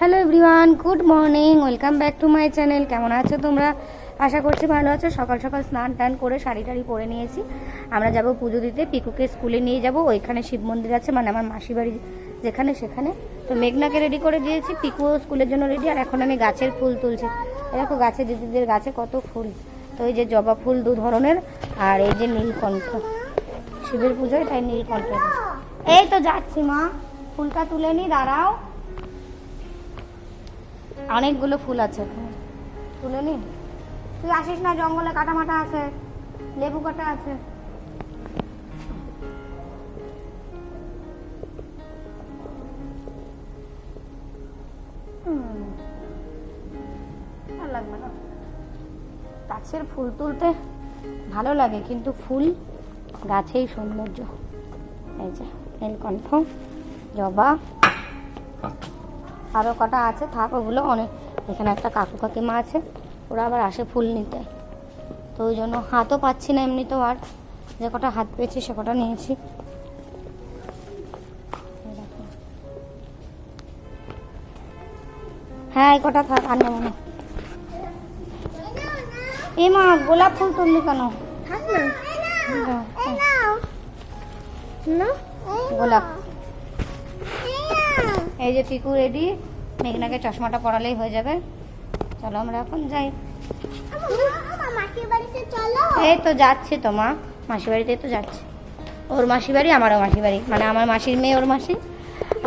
Hello everyone, good morning, welcome back to my channel. কেমন আছো তোমরা? আশা করছি ভালো আছো। সকাল সকাল স্নান টান করে শাড়ি টাড়ি পরে নিয়েছি। আমরা যাব পুজো দিতে, পিকুকে স্কুলে নিয়ে যাব। ওইখানে শিব মন্দির আছে মানে আমার মাসি বাড়ি যেখানে সেখানে। তো মেঘনাকে রেডি করে দিয়েছি, পিকুও স্কুলের জন্য রেডি আর এখন আমি গাছের ফুল তুলছি। দেখো গাছে দিদিদের গাছে কত ফুল। তো এই যে জবা ফুল দু ধরনের, আর এই যে নীলকণ্ঠ। শিবের পুজোয় তাই নীলকণ্ঠ। এই তো যাচ্ছি মা, ফুলটা তুলে নি, দাঁড়াও। অনেকগুলো ফুল আছে তুলে নি। তুই আসিস না, জঙ্গলে কাটা মাটা আছে, লেবু কাটা আছে। গাছের ফুল তুলতে ভালো লাগে, কিন্তু ফুল গাছেই সৌন্দর্য। এই যে নীলকণ্ঠ জবা। আরও কটা আছে থাক ওগুলো অনেক এখানে একটা কাকু কাকিমা আছে ওরা আবার আসে ফুল নিতে। তো ওই জন্য হাতও পাচ্ছি না এমনি তো আর যে কটা হাত পেয়েছি সে কটা নিয়েছি। হ্যাঁ এই কটা থাক আর নেব না এ মা গোলাপ ফুল তুললি কেন। নাও। না গোলাপ। এই যে পিকু রেডি, মেঘনাকে চশমাটা পরালেই হয়ে যাবে। চলো আমরা এখন যাই। মাসির এই তো যাচ্ছে তো মা মাসি বাড়িতে তো যাচ্ছে। ওর মাসি বাড়ি, আমারও মাসি বাড়ি। মানে আমার মাসির মেয়ে, ওর মাসি।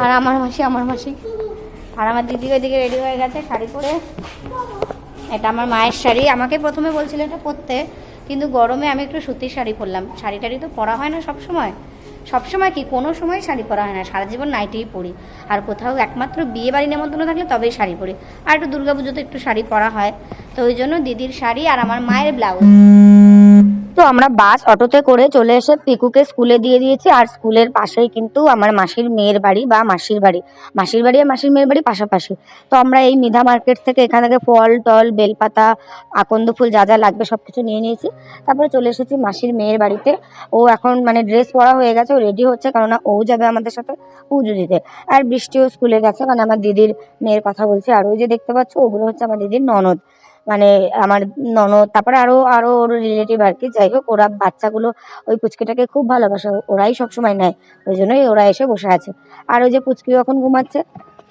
আর আমার মাসি আমার মাসি। আর আমার দিদি ওইদিকে রেডি হয়ে গেছে শাড়ি পরে। এটা আমার মায়ের শাড়ি। আমাকে প্রথমে বলছিল এটা পরতে, কিন্তু গরমে আমি একটু সুতির শাড়ি পরলাম। শাড়ি টাড়ি তো পরা হয় না সব সময় সব সময় কি কোনো সময় শাড়ি পরা হয় না? সারা জীবন নাইটেই পরি। আর কোথাও একমাত্র বিয়ে বাড়ি নেমন্তন্ন থাকলে তবেই শাড়ি পরি। আর একটু দুর্গাপুজোতে একটু শাড়ি পরা হয়। তো ওই জন্য দিদির শাড়ি আর আমার মায়ের ব্লাউজ। তো আমরা বাস অটোতে করে চলে এসে পিকুকে স্কুলে দিয়ে দিয়েছি। আর স্কুলের পাশেই কিন্তু আমার মাসির মেয়ের বাড়ি বা মাসির বাড়ি। মাসির বাড়ি আর মাসির মেয়ের বাড়ি পাশাপাশি। তো আমরা এই মিধা মার্কেট থেকে এখান থেকে ফল, টল, বেলপাতা, আকন্দ ফুল যা যা লাগবে সব কিছু নিয়ে নিয়েছি। তারপরে চলে এসেছি মাসির মেয়ের বাড়িতে। ও এখন মানে ড্রেস পরা হয়ে গেছে, ও রেডি হচ্ছে কেননা ও যাবে আমাদের সাথে পুজো দিতে। আর বৃষ্টিও স্কুলে গেছে মানে আমার দিদির মেয়ের কথা বলছি। আর ওই যে দেখতে পাচ্ছ, ওগুলো হচ্ছে আমার দিদির ননদ। মানে আমার ননদ, তারপরে আরও আরও ওর রিলেটিভ আর কি। যাই হোক ওরা বাচ্চাগুলো, ওই পুচকিটাকে খুব ভালোবাসে। ওরাই সবসময় নেয়। ওই জন্যই ওরা এসে বসে আছে। আর ওই যে পুচকি এখন ঘুমাচ্ছে।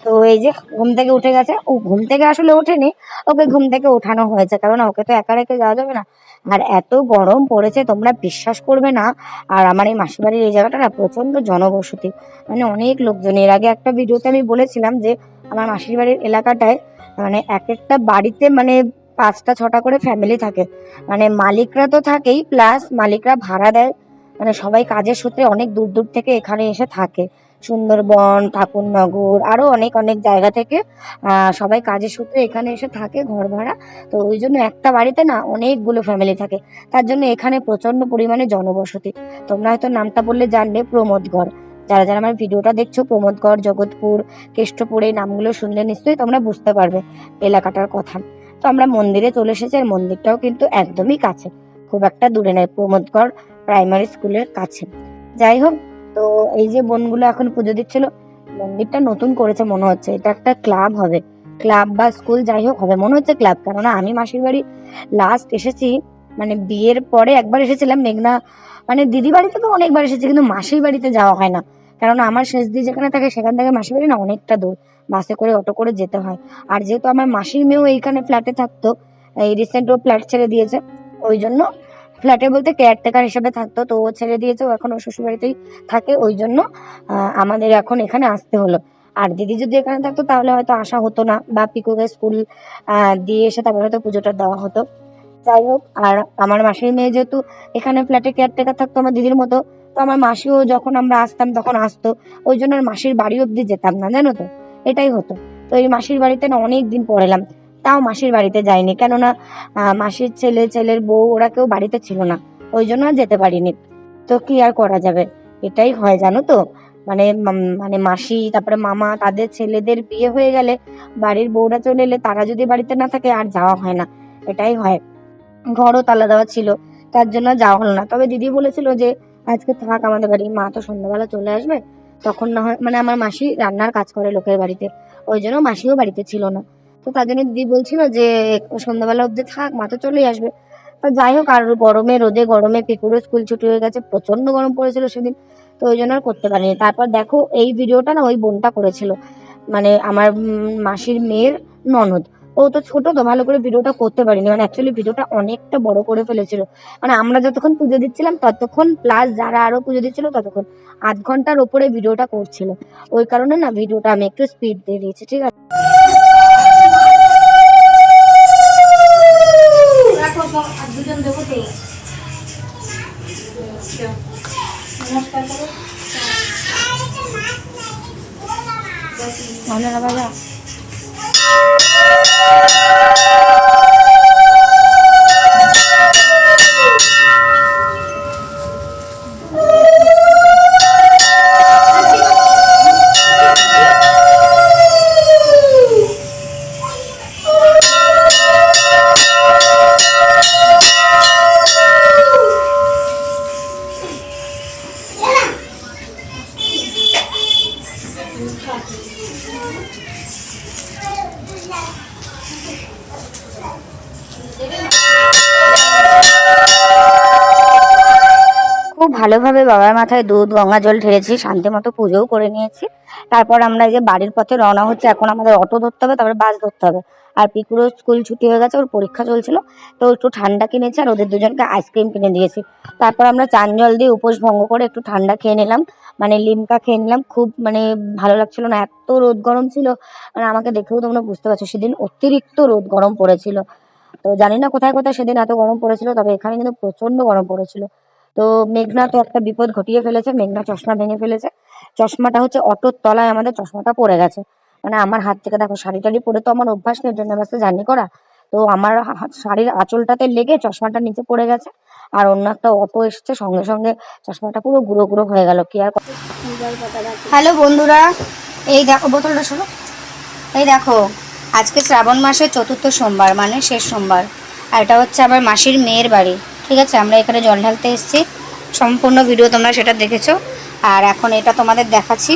তো এই যে ঘুম থেকে উঠে গেছে। ও ঘুম থেকে আসলে ওঠেনি। ওকে ঘুম থেকে ওঠানো হয়েছে। কারণ ওকে তো একা রেখে যাওয়া যাবে না। আর এত গরম পড়েছে, তোমরা বিশ্বাস করবে না। আর আমার এই মাসিবাড়ির এই জায়গাটা না প্রচণ্ড জনবসতি। মানে অনেক লোকজন। এর আগে একটা ভিডিওতে আমি বলেছিলাম যে, আমার মাসির বাড়ির এলাকাটায় মানে এক একটা বাড়িতে মানে পাঁচটা, ছটা করে ফ্যামিলি থাকে। মানে মালিকরা তো থাকেই প্লাস মালিকরা ভাড়া দেয়। মানে সবাই কাজের সূত্রে অনেক দূর দূর থেকে এখানে এসে থাকে। সুন্দরবন, ঠাকুরনগর, আরও অনেক অনেক জায়গা থেকে সবাই কাজের সূত্রে এখানে এসে থাকে ঘর ভাড়া। তো ওই জন্য একটা বাড়িতে না অনেকগুলো ফ্যামিলি থাকে। তার জন্য এখানে প্রচণ্ড পরিমাণে জনবসতি। তোমরা হয়তো নামটা বললে জানবে, প্রমোদগড়। যারা যারা আমার ভিডিওটা দেখছ, প্রমোদগড়, জগৎপুর, কেষ্টপুর, এই নামগুলো শুনলে নিশ্চয়ই তোমরা বুঝতে পারবে এলাকাটার কথা। তো আমরা মন্দিরে চলে এসেছি আর মন্দিরটাও কিন্তু একদমই কাছে। খুব একটা দূরে নয়, প্রমোদগড় প্রাইমারি স্কুলের কাছে। যাই হোক, তো এই যে বোনগুলো এখন পুজো দিচ্ছিল, মন্দিরটা নতুন করেছে মনে হচ্ছে। এটা একটা ক্লাব হবে। ক্লাব বা স্কুল যাই হোক হবে, মনে হচ্ছে ক্লাব। কেননা আমি মাসির বাড়ি লাস্ট এসেছি মানে বিয়ের পরে একবার এসেছিলাম, মেঘনা মানে দিদি বাড়িতে তো অনেকবার এসেছি, কিন্তু মাসির বাড়িতে যাওয়া হয় না। কেননা আমার শেষ দিয়ে যেখানে থাকে, সেখান থেকে মাসির বাড়ি না অনেকটা দূর। বাসে করে, অটো করে যেতে হয়। আর যেহেতু আমার মাসির মেয়েও এইখানে ফ্ল্যাটে থাকতো, এই রিসেন্ট ও ফ্ল্যাট ছেড়ে দিয়েছে, ওই জন্য ফ্ল্যাটে বলতে কেয়ারটেকার হিসেবে থাকতো, তো ও ছেড়ে দিয়েছে, ও এখন ওর শ্বশুরবাড়িতেই থাকে, ওই জন্য আমাদের এখন এখানে আসতে হলো। আর দিদি যদি এখানে থাকতো, তাহলে হয়তো আসা হতো না, বা পিকুকে স্কুল দিয়ে এসে তারপরে হয়তো পুজোটা দেওয়া হতো। যাই হোক, আর আমার মাসির মেয়ে যেহেতু এখানে ফ্ল্যাটে কেয়ারটেকার থাকতো, আমার দিদির মতো তো আমার মাসিও যখন আমরা আসতাম তখন আসতো। ওই জন্য মাসির বাড়ি অব্দি যেতাম না, জানো তো? এটাই হতো। তো এই মাসির বাড়িতে না অনেক দিন পর এলাম তাও মাসির বাড়িতে যাইনি। কেননা মাসির ছেলে, ছেলের বউ, ওরা কেউ বাড়িতে ছিল না। ওই জন্য আর যেতে পারিনি। তো কি আর করা যাবে? এটাই হয়, জানো তো? মানে মানে মাসি, তারপরে মামা, তাদের ছেলেদের বিয়ে হয়ে গেলে বাড়ির বউরা চলে এলে তারা যদি বাড়িতে না থাকে, আর যাওয়া হয় না। এটাই হয়। ঘরও তালা দেওয়া ছিল। তার জন্য যাওয়া হলো না। তবে দিদি বলেছিল যে আজকে থাক, আমাদের বাড়ি। মা তো সন্ধ্যাবেলা চলে আসবে। তখন না হয় মানে আমার মাসি রান্নার কাজ করে লোকের বাড়িতে। ওই জন্য মাসিও বাড়িতে ছিল না। তো তার জন্য দিদি বলছিল যে সন্ধ্যাবেলা অবধি থাক, মা তো চলেই আসবে। তো যাই হোক, আর গরমে রোদে গরমে পিকুরও স্কুল ছুটি হয়ে গেছে, প্রচণ্ড গরম পড়েছিল সেদিন। তো ওই জন্য আর করতে পারিনি। তারপর দেখো, এই ভিডিওটা না ওই বোনটা করেছিল। মানে আমার মাসির মেয়ের ননদ। ও তো ছোট তো, ভালো করে ভিডিওটা করতে পারিনি। মানে অ্যাকচুয়ালি ভিডিওটা অনেকটা বড় করে ফেলেছিল। মানে আমরা যতক্ষণ পুজো দিচ্ছিলাম, ততক্ষণ প্লাস যারা আরও পুজো দিচ্ছিল, ততক্ষণ আধ ঘণ্টার ওপরে ভিডিওটা করছিল। ওই কারণে না, ভিডিওটা আমি একটু স্পিড দিয়ে দিয়েছি, ঠিক আছে? দেবেন খুব ভালোভাবে বাবার মাথায় দুধ, গঙ্গা জল ঢেলেছি, শান্তি মতো পুজোও করে নিয়েছি। তারপর আমরা এই যে বাড়ির পথে রওনা হচ্ছে, এখন আমাদের অটো ধরতে হবে, তারপরে বাস ধরতে হবে। আর পিকুরও স্কুল ছুটি হয়ে গেছে, ওর পরীক্ষা চলছিল, তো একটু ঠান্ডা কিনেছি আর ওদের দুজনকে আইসক্রিম কিনে দিয়েছি। তারপর আমরা চান জল দিয়ে উপোস ভঙ্গ করে একটু ঠান্ডা খেয়ে নিলাম মানে লিমকা খেয়ে নিলাম। খুব মানে ভালো লাগছিল না, এত রোদ গরম ছিল মানে আমাকে দেখেও তোমরা বুঝতে পারছ, সেদিন অতিরিক্ত রোদ গরম পড়েছিল। তো জানি না কোথায় কোথায় সেদিন এত গরম পড়েছিল, তবে এখানে কিন্তু প্রচণ্ড গরম পড়েছিল। তো মেঘনা তো একটা বিপদ ঘটিয়ে ফেলেছে, মেঘনা চশমা ভেঙে ফেলেছে। চশমাটা হচ্ছে অটোর তলায় আমাদের চশমাটা পড়ে গেছে। মানে আমার হাত থেকে দেখো শাড়ি টাড়ি পরে তো আমার অভ্যাস নেই, জন্য বাসে জার্নি করা। তো আমার শাড়ির আঁচলটাতে লেগে চশমাটা নিচে পড়ে গেছে, আর অন্য একটা অটো এসছে, সঙ্গে সঙ্গে চশমাটা পুরো গুঁড়ো গুঁড়ো হয়ে গেল, কি আর হ্যালো বন্ধুরা, এই দেখো বোতলটা শোনো। এই দেখো, আজকে শ্রাবণ মাসের চতুর্থ সোমবার মানে শেষ সোমবার, আর এটা হচ্ছে আমার মাসির মেয়ের বাড়ি। ঠিক আছে, আমরা এখানে জল ঢালতে এসেছি। সম্পূর্ণ ভিডিও তোমরা সেটা দেখেছ। আর এখন এটা তোমাদের দেখাচ্ছি।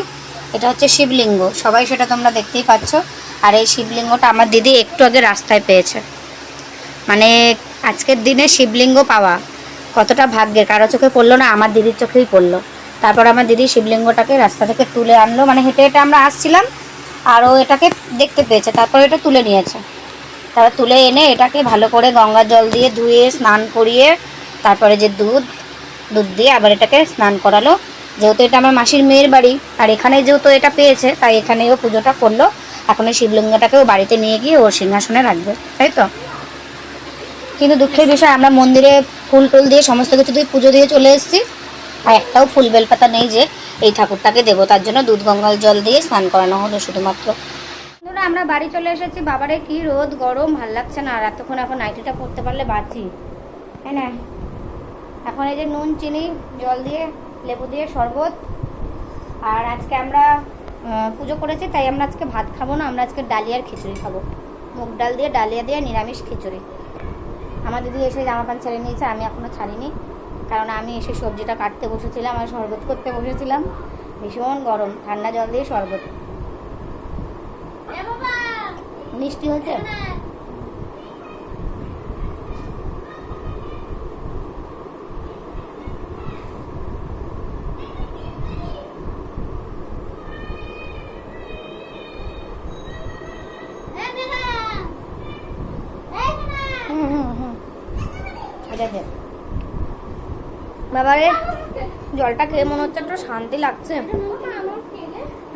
এটা হচ্ছে শিবলিঙ্গ। সবাই সেটা তোমরা দেখতেই পাচ্ছ। আর এই শিবলিঙ্গটা আমার দিদি একটু আগে রাস্তায় পেয়েছে। মানে আজকের দিনে শিবলিঙ্গ পাওয়া কতটা ভাগ্যের। কারও চোখে পড়ল না, আমার দিদির চোখেই পড়ল। তারপর আমার দিদি শিবলিঙ্গটাকে রাস্তা থেকে তুলে আনলো। মানে হেঁটে হেঁটে আমরা আসছিলাম। আরও এটাকে দেখতে পেয়েছে। তারপর এটা তুলে নিয়েছে। তারপর তুলে এনে এটাকে ভালো করে গঙ্গা জল দিয়ে ধুয়ে, স্নান করিয়ে, তারপরে যে দুধ দুধ দিয়ে আবার এটাকে স্নান করালো। যেহেতু এটা আমার মাসির মেয়ের বাড়ি, আর এখানে যেহেতু এটা পেয়েছে, তাই এখানেই ও পুজোটা করল। এখন এই শিবলিঙ্গটাকে ও বাড়িতে নিয়ে গিয়ে ওর সিংহাসনে রাখবে, তাই তো? কিন্তু দুঃখের বিষয়, আমরা মন্দিরে ফুল টুল দিয়ে সমস্ত কিছু দিয়ে পুজো দিয়ে চলে এসেছি। আর একটাও ফুল বেলপাতা নেই যে, এই ঠাকুরটাকে দেবো, তার জন্য দুধ গঙ্গাল জল দিয়ে স্নান করানো হলো শুধুমাত্র। আমরা বাড়ি চলে এসেছি। বাবারে কি রোদ, গরম, ভালো লাগছে না। আর এতক্ষণ এখন নাইটিটা পড়তে পারলে বাঁচি। হ্যাঁ না? এখন এই যে নুন, চিনি, জল দিয়ে, লেবু দিয়ে শরবত। আর আজকে আমরা পুজো করেছি, তাই আমরা আজকে ভাত খাব না। আমরা আজকে ডালিয়ার খিচুড়ি খাব। মুগ ডাল দিয়ে ডালিয়া দিয়ে নিরামিষ খিচুড়ি। আমার দিদি এসে জামা প্যান্ট ছেড়ে নিয়েছে, আমি এখনও ছাড়িনি। কারণ আমি এসে সবজিটা কাটতে বসেছিলাম আর শরবত করতে বসেছিলাম। ভীষণ গরম, ঠান্ডা জল দিয়ে শরবত। মিষ্টি হয়েছে? বাবারে জলটা খেয়ে মনে হচ্ছে একটু শান্তি লাগছে।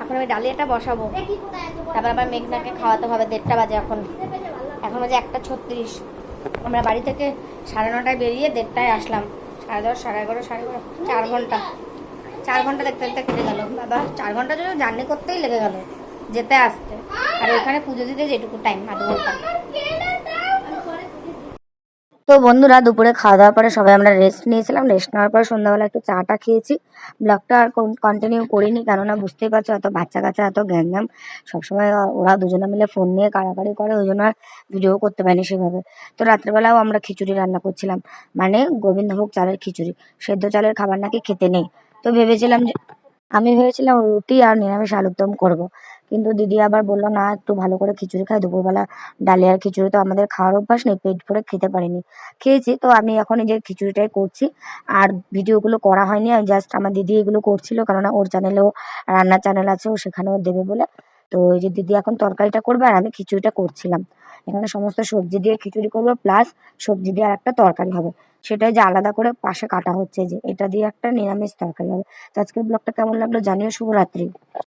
এখন আমি ডালিয়াটা বসাবো। তারপর আবার মেঘনাকে খাওয়াতে হবে দেড়টা বাজে এখন। এখন বাজে একটা ছত্রিশ। আমরা বাড়ি থেকে সাড়ে নটায় বেরিয়ে দেড়টায় আসলাম। সাড়ে দশ, সাড়ে এগারো সাড়ে এগারো চার ঘণ্টা। চার ঘণ্টা দেখতে দেখতে কেটে গেল। বাবা, চার ঘণ্টা জন্য জার্নি করতেই লেগে গেল। যেতে আসতে। আর ওখানে পুজো দিতে যেটুকু টাইম আধ ঘণ্টা। তো বন্ধুরা, দুপুরে খাওয়া দাওয়ার পরে সবাই আমরা রেস্ট নিয়েছিলাম। রেস্ট নেওয়ার পরে সন্ধ্যাবেলা একটু চাটা খেয়েছি। ব্লগটা আর কন্টিনিউ করিনি, কেননা বুঝতেই পারছ, এত বাচ্চা কাচ্চা এত গ্যাঞ্জাম সবসময় ওরা দুজনে মিলে ফোন নিয়ে কাড়াকাড়ি করে, ওই জন্য আর ভিডিও করতে পারিনি সেভাবে। তো রাত্রেবেলাও আমরা খিচুড়ি রান্না করছিলাম। মানে গোবিন্দভোগ চালের খিচুড়ি। সেদ্ধ চালের খাবার নাকি খেতে নেই। তো ভেবেছিলাম যে আমি ভেবেছিলাম রুটি আর নিরামিষ আলুর দম করব। কিন্তু দিদি আবার বলল, না, একটু ভালো করে খিচুড়ি খাই। দুপুরবেলা ডালিয়ার খিচুড়ি তো আমাদের খাওয়ার অভ্যাস নেই। পেট ভরে খেতে পারিনি। খেয়েছি, তো আমি এখন এই যে খিচুড়িটাই করছি। আর ভিডিওগুলো করা হয়নি। আমি জাস্ট আমার দিদি এগুলো করছিল, কেননা ওর চ্যানেলেও রান্নার চ্যানেল আছে, ও সেখানেও দেবে বলে। তো এই যে দিদি এখন তরকারিটা করবে আর আমি খিচুড়িটা করছিলাম। এখানে সমস্ত সবজি দিয়ে খিচুড়ি করব প্লাস সবজি দিয়ে আর একটা তরকারি হবে। সেটাই যে আলাদা করে পাশে কাটা হচ্ছে যে, এটা দিয়ে একটা নিরামিষ তরকারি হবে। তো আজকের ব্লগটা কেমন লাগল জানিও। শুভরাত্রি।